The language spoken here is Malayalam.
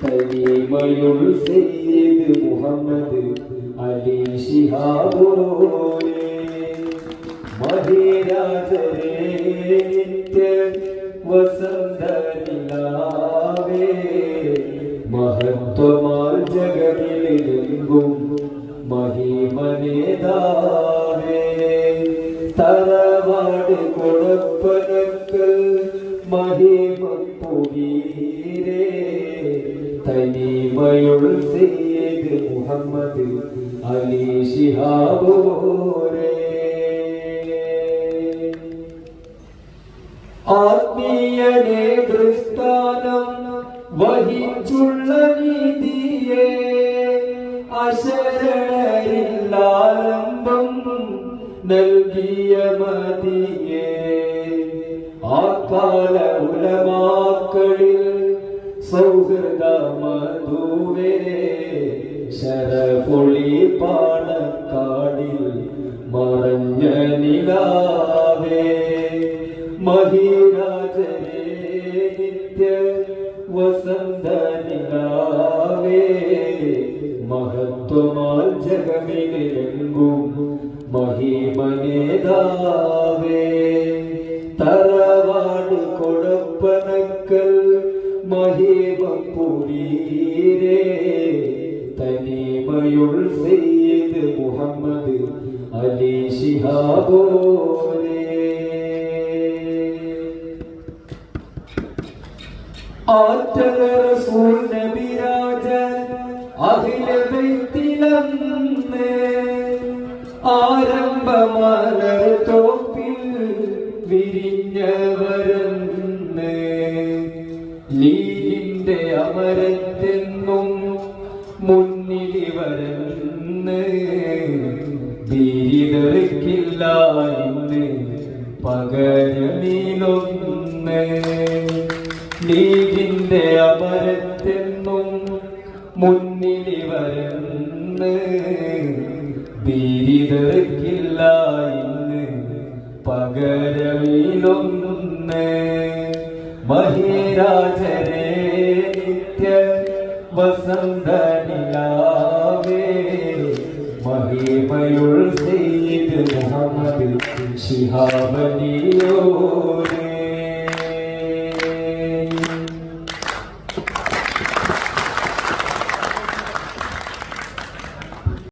തനിമയുൾ സയ്യിദ് മുഹമ്മദ് അലി ശിഹാബോരെ മഹിരാജരേ നിത്യ വസന്ത നിലാവേ മഹത്വമാൽ ജഗതിലെങ്കും മഹിമനേതാവേ. തറവാട് കൊടപ്പനക്കൽ മഹിമപ്പുകീരേ തനിമയുൾ സെയ്ത് മുഹമ്മദ് അലി ശിഹാബോരേ. ആത്മീയ നേതൃസ്ഥാനം വഹിച്ചുള്ള നീതിയെ അശരണരില്ലാലംബം നൽകിയ മതിയെ സൗഹൃദ മധുവേ ശരപൊളി പാണക്കാടിൽ മറഞ്ഞ നിലാവേ. മഹിരാജരേ നിത്യ വസന്ത നിലാവേ മഹത്വമാൽ ജഗമിലെങ്കും മഹിമനേതാവേ. തറവാട് മഹിമപ്പുരീരേ തനിമയുൾ സയ്യിദ് അലി റസൂൽ തോപ്പിൽ വിരിഞ്ഞവരെന്ന് അമരത്തെന്നും മുന്നിലിവരെന്ന് ബീരിതെറിക്കില്ല ഇന്ന് പകരമീനൊന്ന് ലീഗിന്റെ അമരത്തെന്നും മുന്നിലിവരെന്ന് ബീരിതെറിക്കില്ല ഇന്ന് പകരമീനൊന്ന് മഹിരാജരേ നിത്യ വസന്ത നിലാവേ മഹിമയുൾ സെയ്ത് മുഹമ്മദ് ശിഹാബനിയോരേ